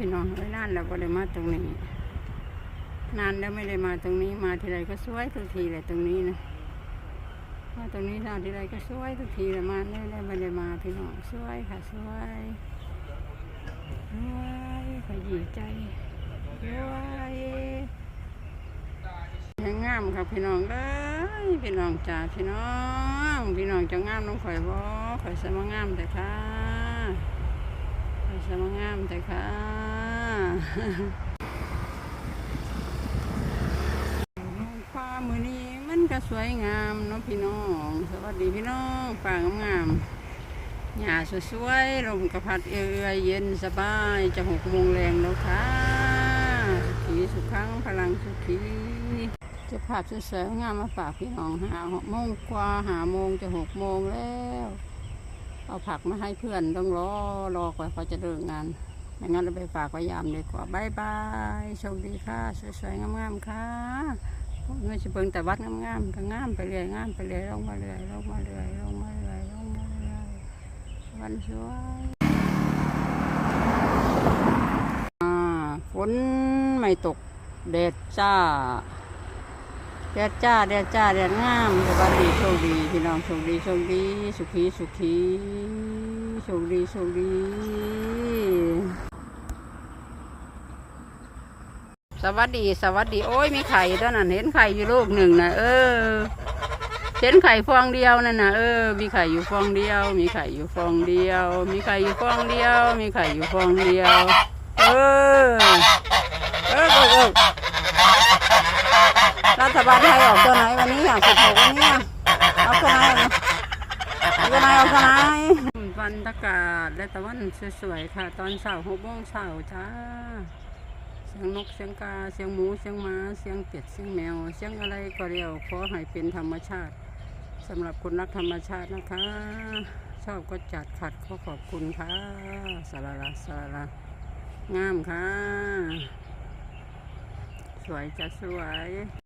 พี่น้องไว้นานแล้วก็ได้มาตรงนี้ นานแล้วไม่ได้มาตรงนี้ มาทีไรก็สวยทุกทีเลยตรงนี้นะมาตรงนี้ทางทีไรก็สวยทุกทีเลยมาได้ได้ไม่ได้มาพี่น้องสวยค่ะสวยสวยขยีใจสวยยังงามครับพี่น้องเอ้ยพี่น้องจ๋าพี่น้อง พี่น้องจะงามน้องข่อยบ่ข่อยสมงามแต่ค่ะข่อยสมงามแต่ค่ะ ฟ้ามือนี้มันก็สวยงามเนาะพี่น้อง สวัสดีพี่น้องป่างามหญ้าสวยๆลมกระพัดเอื่อยเย็นสบายจะหกโมงแรงแล้วค่ะสุขีสุขครั้งพลังสุขีจะภาพสวยๆงามมาฝากพี่น้องหาหกโมงกว่าหาโมงจะหกโมงแล้ว เอาผักมาให้เพื่อนต้องรอรอกว่าเขาจะเดินงาน ไม่งั้นเราไปฝากไว้ยามดีกว่าบายบายโชคดีค่ะ สวยๆ งามๆ ค่ะเมื่อจะเบิ่งแต่วัดงามๆก็งามไปเรื่อยงามไปเรื่อยลงมาเรื่อยลงมาเรื่อยลงมาเรื่อยลงมาเรื่อยวันสวยอ่าฝนไม่ตกแดดจ้าแดดจ้าแดดจ้าแดดงามสวัสดีโชคดีพี่น้องโชคดีโชคดีสุขีสุขีโชคดีโชคดี สวัสดีสวัสดี โอ้ยมีไข่ตัวนั้นเห็นไข่อยู่ลูกหนึ่งนะเออ เห็นไข่ฟองเดียวนั่นนะเออ มีไข่อยู่ฟองเดียว มีไข่อยู่ฟองเดียว มีไข่อยู่ฟองเดียว มีไข่อยู่ฟองเดียว เออ เออเออรัฐบาลไทยออกตัวไหนวันนี้อะสิบหกวันนี้อะเอาตัวไหนอะเอาตัวไหนเอาตัวไหนบรรยากาศและตะวันสวยๆค่ะ ตอนเช้าหกโมงเช้าจ้า เสียงนกเสียงกาเสียงหมูเสียงหมาเสียงเป็ดเสียงแมว เสียงอะไรก็เรียวขอให้เป็นธรรมชาติสำหรับคนรักธรรมชาตินะคะ ชอบก็จัดขัดขอขอบคุณค่ะสาระสาระงามค่ะ สวยจะสวย